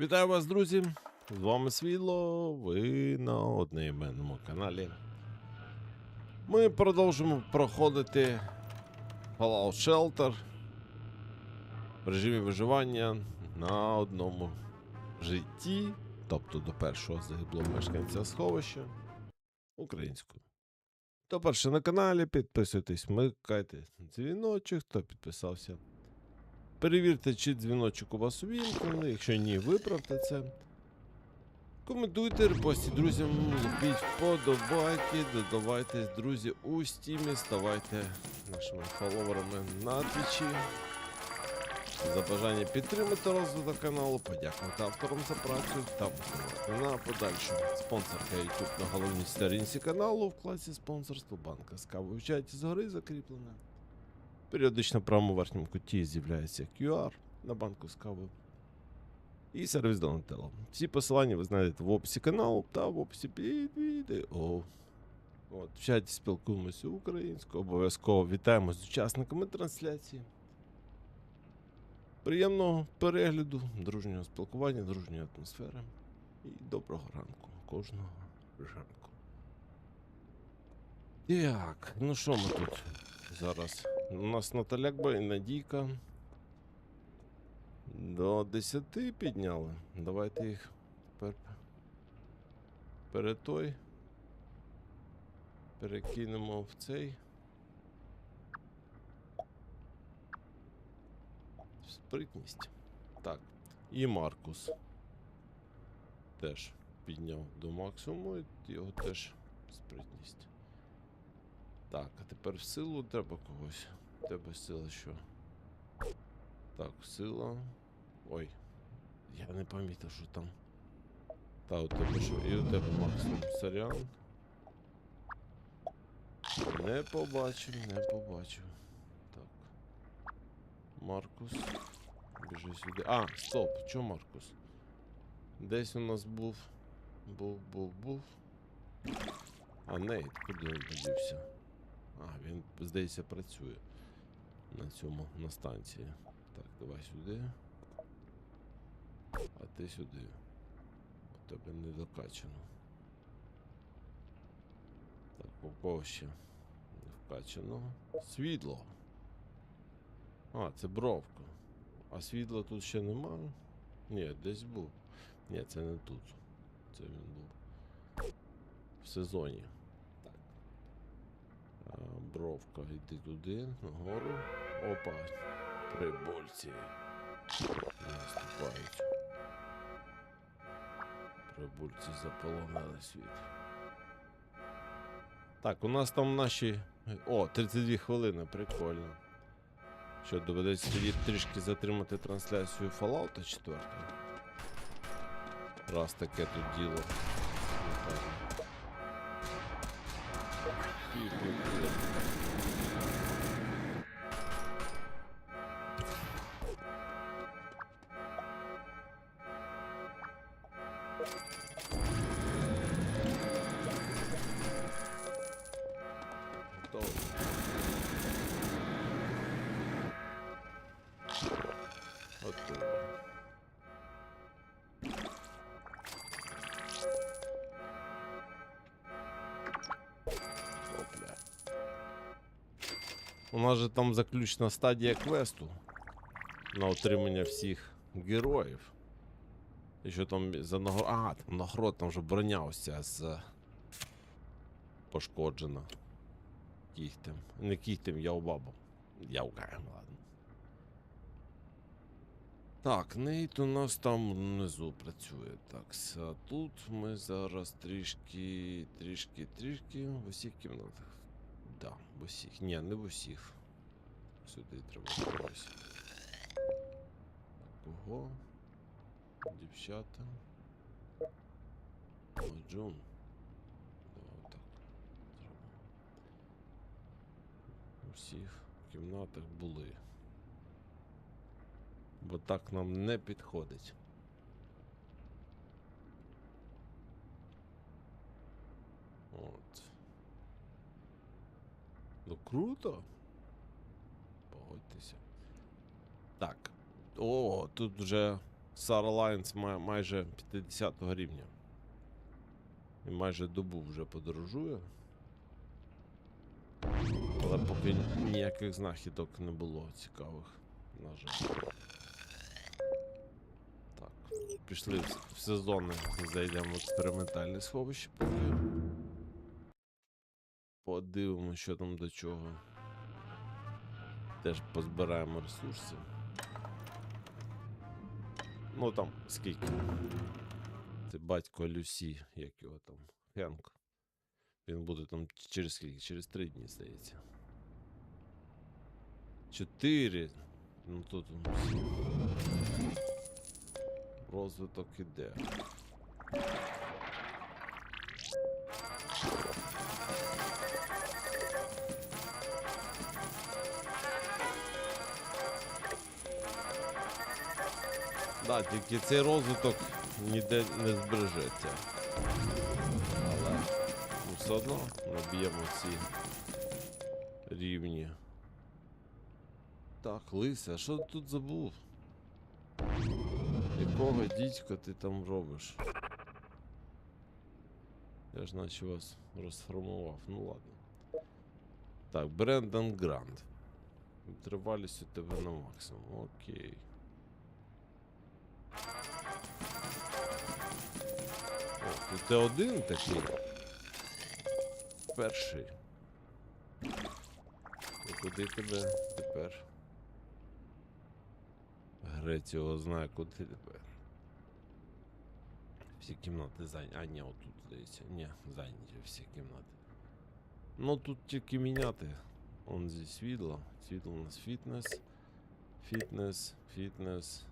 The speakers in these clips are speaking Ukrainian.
Вітаю вас, друзі! З вами Світло, ви на одноіменному каналі. Ми продовжимо проходити Fallout Shelter в режимі виживання на одному житті, тобто до першого загиблого мешканця сховища українською. Хто перше на каналі, підписуйтесь, вмикайте дзвіночок, хто підписався. Перевірте, чи дзвіночок у вас увімкнений. Якщо ні, виправте це. Коментуйте, репостіть друзям, лупіть вподобайки, додавайтесь, друзі, у стімі, ставайте нашими фоловерами на твічі. За бажання підтримати розвиток каналу, подякувати авторам за працю та на подальшу. Спонсорка YouTube на головній сторінці каналу в класі спонсорство банка з кавою в чаті згори закріплена. Періодично в правому верхньому куті з'являється QR на банку з кавою. І сервіс Donatello. Всі посилання ви знайдете в описі каналу та в описі під відео. От, в чаті спілкуємося українською, обов'язково вітаємо з учасниками трансляції. Приємного перегляду, дружнього спілкування, дружньої атмосфери і доброго ранку кожного ранку. Так, ну що ми тут зараз? У нас Наталякба і Надійка. До 10 підняли. Давайте їх тепер перед той. Перекинемо в цей. Спритність. Так. І Маркус. Теж підняв до максимуму, і його теж спритність. Так, а тепер в силу треба когось. Тебе сила що? Так, сила. Ой. Я не помітив, що там. Та, у тебе що? І у тебе максимум сорян. Не побачив, не побачив. Так. Маркус. Біжи сюди. А, стоп, чо Маркус? Десь у нас був. Був, був, був. А Нейт, куди він подівся? А, він, здається, працює на цьому, на станції. Так, давай сюди. А ти сюди. У тебе не докачано. Так, у кого ще не вкачано. Світло. А, це бровка. А світла тут ще немає? Ні, десь був. Ні, це не тут. Це він був. В сезоні. Бровка, йди туди, нагору. Опа. Прибульці. Наступають. Прибульці заполонили світ. Так, у нас там наші. О, 32 хвилини, прикольно. Що доведеться тоді трішки затримати трансляцію Fallout 4. Раз таке тут діло. Pico, У нас же там заключна стадія квесту на отримання всіх героїв. І що там за нагород. А, там нагород, там вже броня ось ця з пошкоджена. Кіхтем. Не кіхтем, яубабом. Яукаєм, ладно. Так, Нейт у нас там внизу працює. Так, а тут ми зараз трішки, трішки, трішки в усіх кімнатах. В усіх. Ні, не в усіх. Сюди треба когось. Кого? Дівчата. Джун. Давай так. Зробимо. У всіх кімнатах були. Бо так нам не підходить. От. Ну круто. Погодьтеся. Так. О, тут вже Alliance май- майже 50 рівня. І майже добу вже подорожує. Але поки ніяких знахідок не було цікавих, на жаль. Так, пішли в, сезони, зайдемо в експериментальне сховище. Подивимося, що там до чого. Теж позбираємо ресурси. Ну там скільки? Це батько Люсі, як його там. Хенк. Він буде там через скільки? Через три дні, здається. Чотири. Ну тут розвиток іде. Да, тільки цей розвиток ніде не збережеться. Але ну, все одно наб'ємо ці рівні. Так, Лися, що ти тут забув? Якого дідька ти там робиш? Я ж наче вас розформував. Ну ладно. Так, Брендан Грант. Тривалість у тебе на максимум. Окей. О, ти один такий. Перший. Куди тебе тепер? Грець його знає, куди тепер. Всі кімнати зайняті. А, ні, отут здається. Ні, зайняті всі кімнати. Ну тут тільки міняти. Он зі світло. Світло у нас фітнес. Фітнес, фітнес.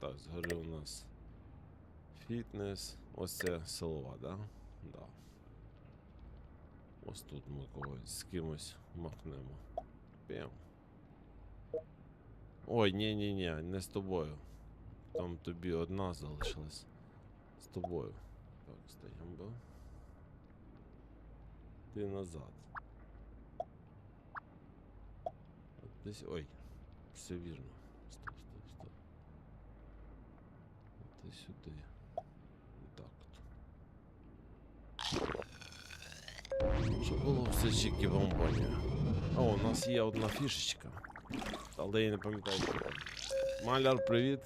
Так, згори у нас фітнес. Ось це силова, да? Да. Ось тут ми когось з кимось махнемо. П'ям. Ой, ні, ні, ні, не з тобою. Там тобі одна залишилась. З тобою. Так, стаємо. Ти назад. Десь. Ой, все вірно. Стоп, стоп, стоп. Ти сюди. Так. Щоб було все чікі бомбоні. О, у нас є одна фішечка. Але я не пам'ятаю. Маляр, привіт.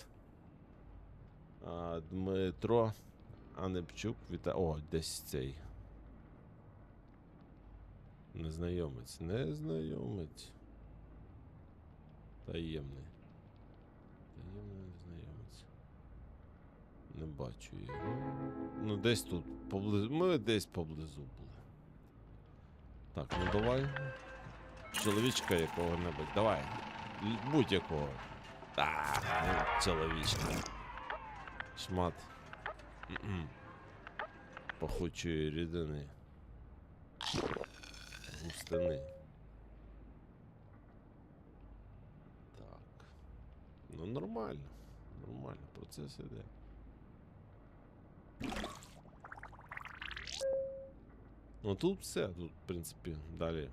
А, Дмитро Анепчук, вітаю. О, десь цей. Незнайомець. Незнайомець. Таємний. Таємний. Не бачу його. Ну, десь тут. Поблизу. Ми десь поблизу були. Так, ну давай. Чоловічка якого-небудь. Давай. Будь-якого. А, ну, чоловічка. Шмат. Пахучої рідини. Густини. Так. Ну нормально. Нормально, процес іде. Ну тут все, тут, в принципі, далі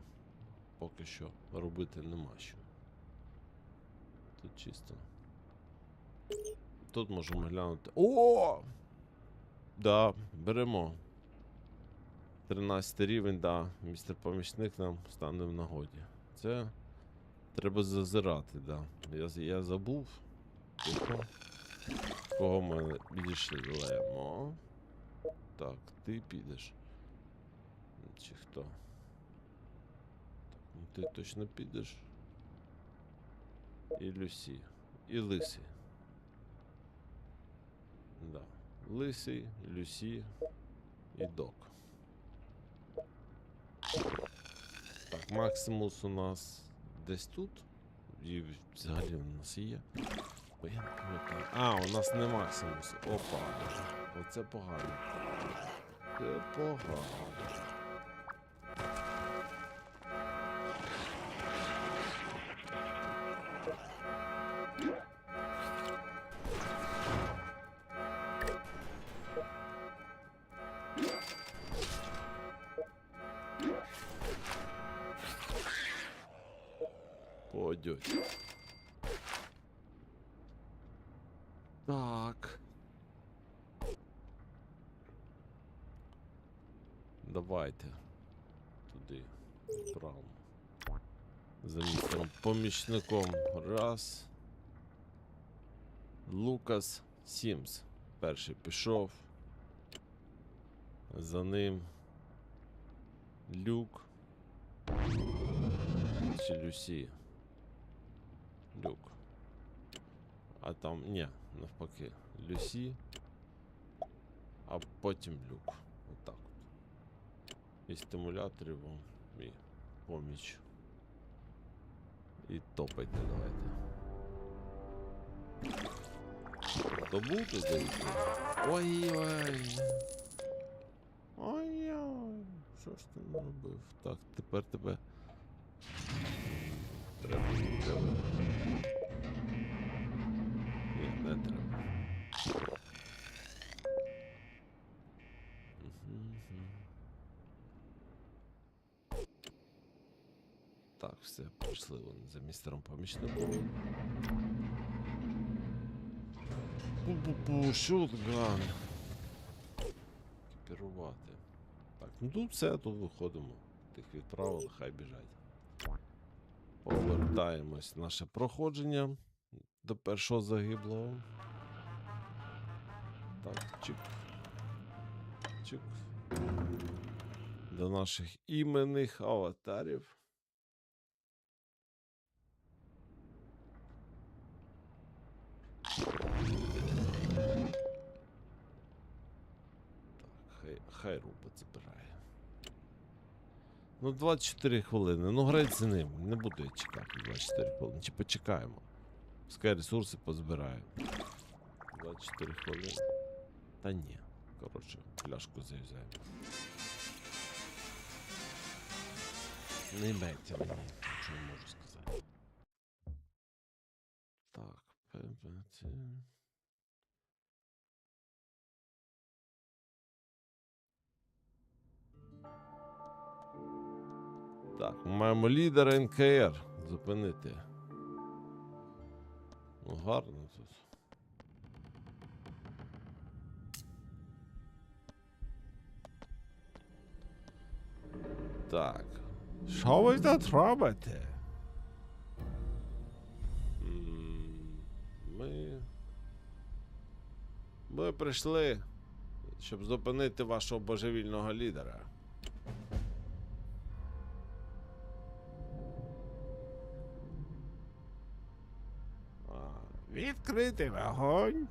поки що робити нема що. Тут чисто. Тут можемо глянути. О! Да, беремо. 13 рівень, да. Містер помічник нам стане в нагоді. Це треба зазирати, да. Я, я забув. Тихо. Кого ми підійшлемо? Так, ти підеш. Чи хто? Ну ти точно підеш. І Люсі. І Лисий. Да. Лисий, Люсі і Док. Так, Максимус у нас десь тут. І взагалі у нас є. Я не пам'ятаю. А, у нас не Максимус. Опа. Оце погано. Це погано. Давайте. Туди. Відправимо. За містером помічником. Раз. Лукас Сімс. Перший пішов. За ним. Люк. Чи Люсі. Люк. А там. Ні, навпаки. Люсі. А потім люк. І стимуляторів вам і поміч. І топайте давайте. Добути, здається. Ой-ой. Ой-ой. Що ж ти наробив? Так, тепер тебе. Треба, треба. Ні, не треба. Мгм. Так, все, пішли вони за містером помічником. Пу-пу-пу, шотган. Екіпірувати. Так, ну тут все, тут виходимо. Тих відправили, хай біжать. Повертаємось в наше проходження до першого загиблого. Так, чик. Чик. До наших іменних аватарів. Хай, робот забирає. Ну, 24 хвилини. Ну, грайте з ним. Не буду я чекати 24 хвилини. Чи почекаємо. Пускай ресурси позбираю. 24 хвилини. Та ні. Коротше, пляшку заюзаємо. Не йметься мені, що я можу сказати. Так, ПБЦ. Так, ми маємо лідера НКР. Зупинити. Ну, гарно тут. Так. Що ви тут робите? Ми. Ми прийшли, щоб зупинити вашого божевільного лідера. Відкрити вогонь.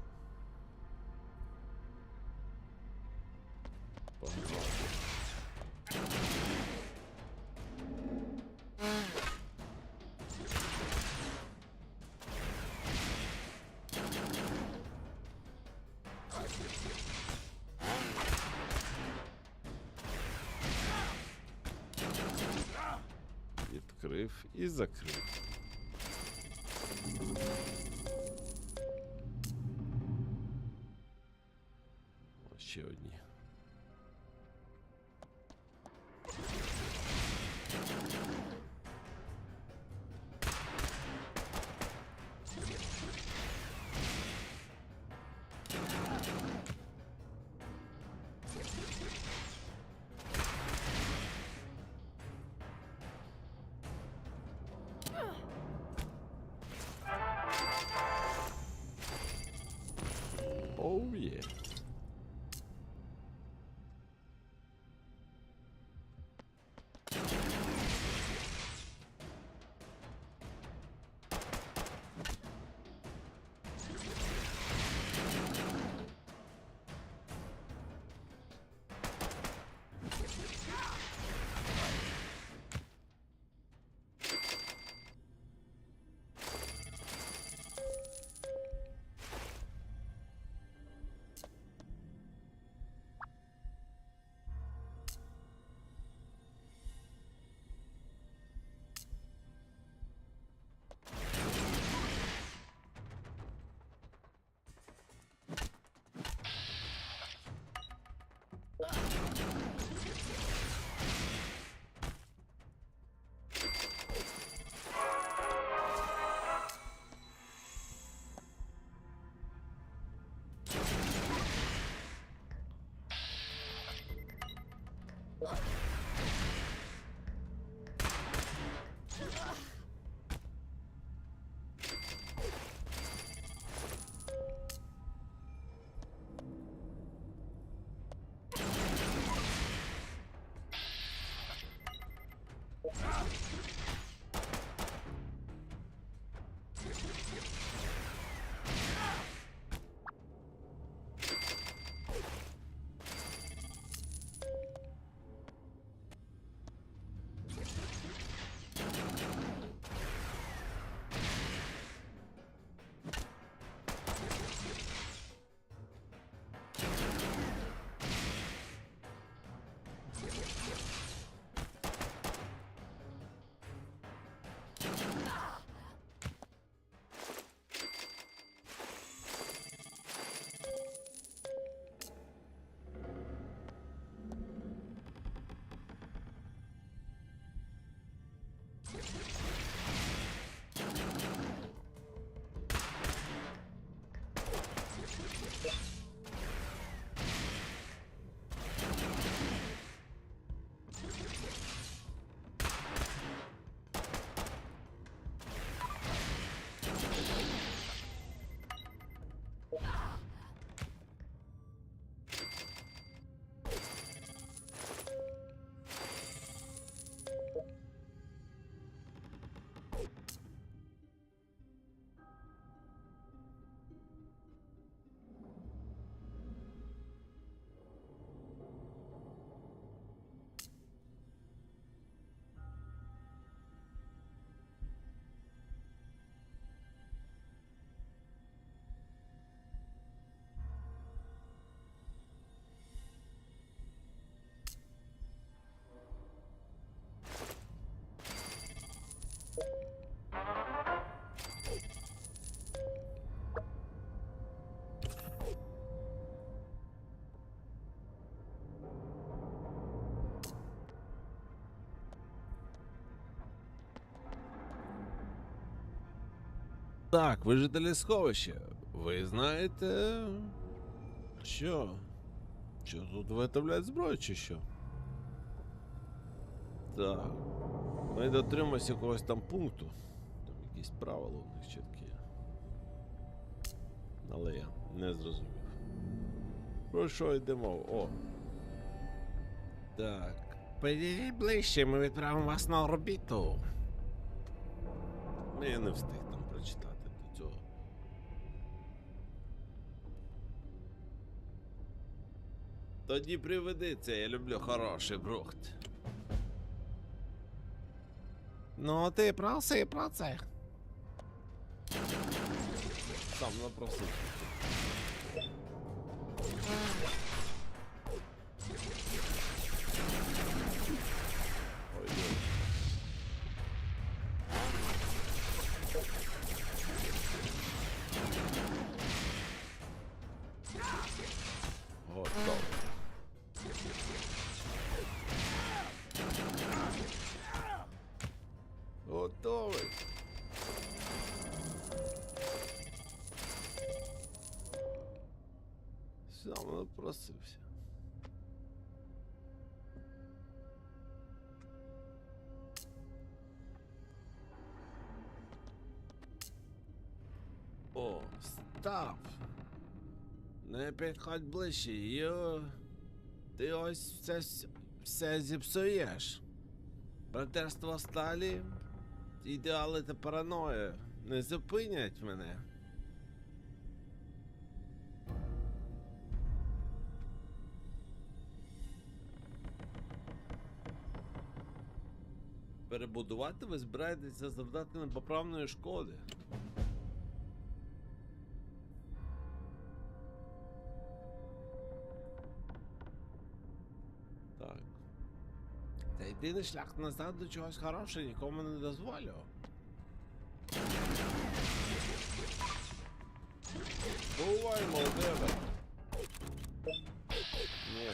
Так, ви жителі сховища. Ви знаєте. Що? Що тут виготовляють зброю чи що? Так. Ми дотримуємося якогось там пункту. Там якісь правила у них чіткі. Але я не зрозумів. Про що йдемо? О. Так. Підійдіть ближче, ми відправимо вас на орбіту. Ну, Я не встиг Тоді приведи це, я люблю хороший брухт. Ну, ти проси про це. Сам напросив. Став. Не підходь ближче, йо. Ти ось все, все зіпсуєш. Братерство сталі, ідеали та параноя не зупинять мене. Перебудувати ви збираєтеся завдати непоправної шкоди. Єдиний шлях назад до чогось хорошого нікому не дозволю. Бувай, Молдева. Ні.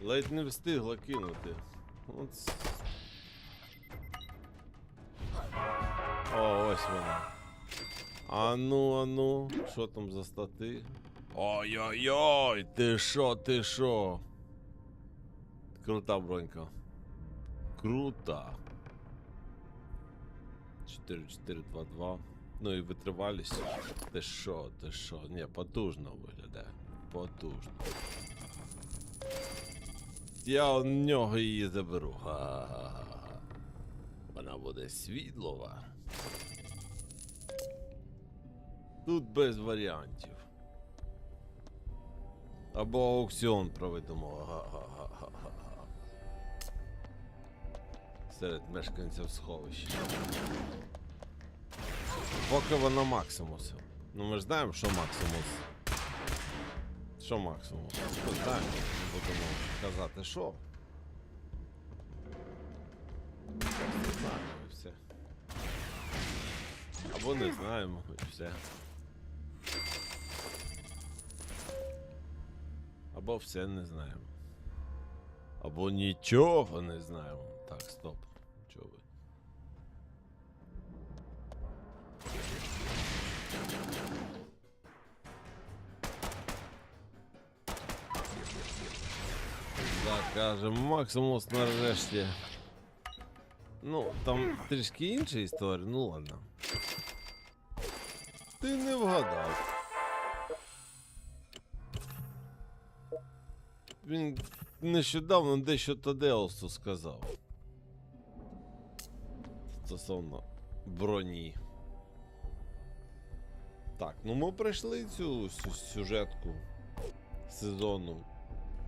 Ледь не встигла кинути. От... О, ось вона. Ану, ану, що там за стати? Ой-ой-ой, ти шо, ти шо? Крута бронька. Крута. 4-4-2-2. Ну і витривалість. Ти шо, ти шо? Ні, потужно виглядає. Потужно. Я у нього її заберу. Ха-ха-ха. Вона буде світлова. Тут без варіантів. Або аукціон проведемо. Серед мешканців сховища. Поки вона Максимус. Ну ми ж знаємо, що Максимус. Що Максимус? Не будемо казати, що. Знаємо і все. Або не знаємо і все. Або все не знаємо. Або нічого не знаємо. Так, стоп. Чого ви? Так, кажемо, Максимус нарешті. Ну, там трішки інша історія, ну ладно. Ти не вгадав. Він нещодавно дещо Тадеусу сказав. Стосовно броні. Так, ну ми пройшли цю сюжетку сезону.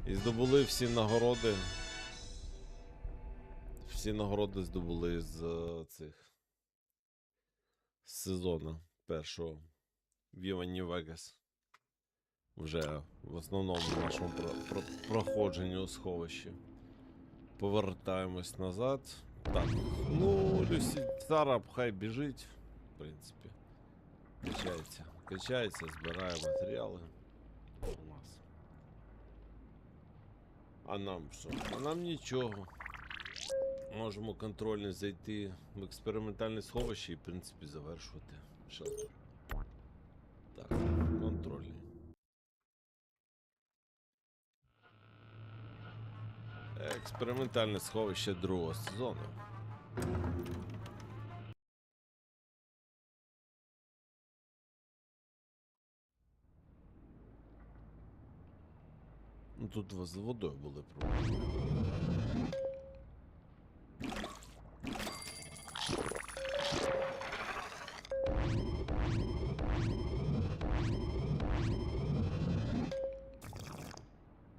І здобули всі нагороди. Всі нагороди здобули з е, цих з сезону першого в Івані Вегас. Вже в основному в нашому про, про, проходженню у сховищі. Повертаємось назад. Так, ну, Люсі Сара хай біжить, в принципі. Качається. Качається, збирає матеріали. У нас. А нам що? А нам нічого. Можемо контрольно зайти в експериментальне сховище і, в принципі, завершувати шелтер. Так, контрольний. Експериментальне сховище другого сезону. Ну тут з водою були проблеми.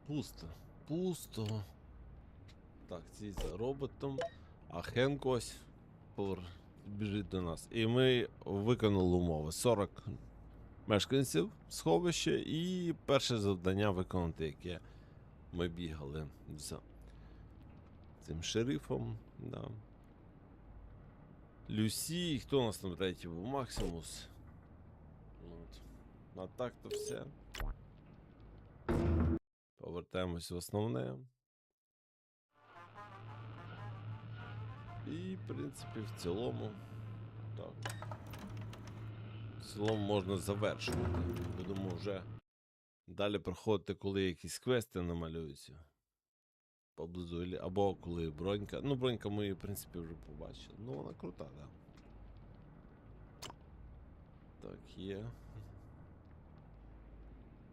Пусто. Пусто. Так, роботом. А Хенк ось біжить до нас. І ми виконали умови. 40 мешканців сховища і перше завдання виконати, яке ми бігали за цим шерифом. Да. Люсі, хто у нас там третій був? Максимус. От. А так то все. Повертаємось в основне. І, в принципі, в цілому. Так. В цілому можна завершувати. Будемо вже далі проходити, коли якісь квести намалюються. Поблизу або коли бронька. Ну, бронька ми, її, в принципі, вже побачили. Ну, вона крута, так. Да. Так, є.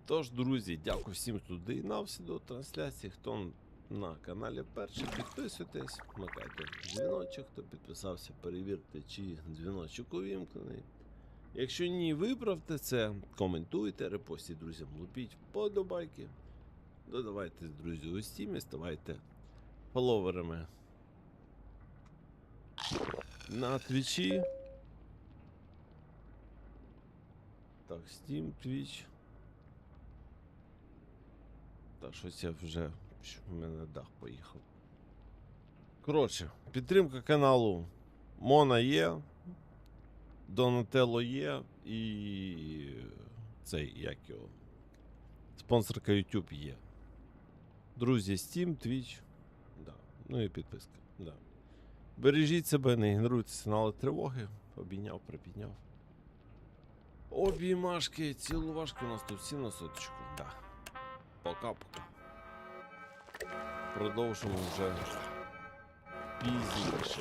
Тож, друзі, дякую всім, хто доєднався до трансляції. Хто на каналі перший, підписуйтесь, вмикайте дзвіночок, хто підписався, перевірте, чи дзвіночок увімкнений. Якщо ні, виправте це, коментуйте, репостіть друзям, лупіть вподобайки. Додавайтесь, друзі, у стімі, ставайте фоловерами на твічі. Так, Steam, Twitch. Так, щось я вже. Що в мене дах поїхав. Коротше, підтримка каналу Мона є. Донателло є і цей, як його. Спонсорка YouTube є. Друзі, Steam, Twitch. Да. Ну і підписка. Да. Бережіть себе, не ігноруйте сигнали тривоги. Обійняв, припідняв. Обіймашки, цілувашки у нас тут всі на соточку. Да. Пока-пока. Продовжимо вже пізніше.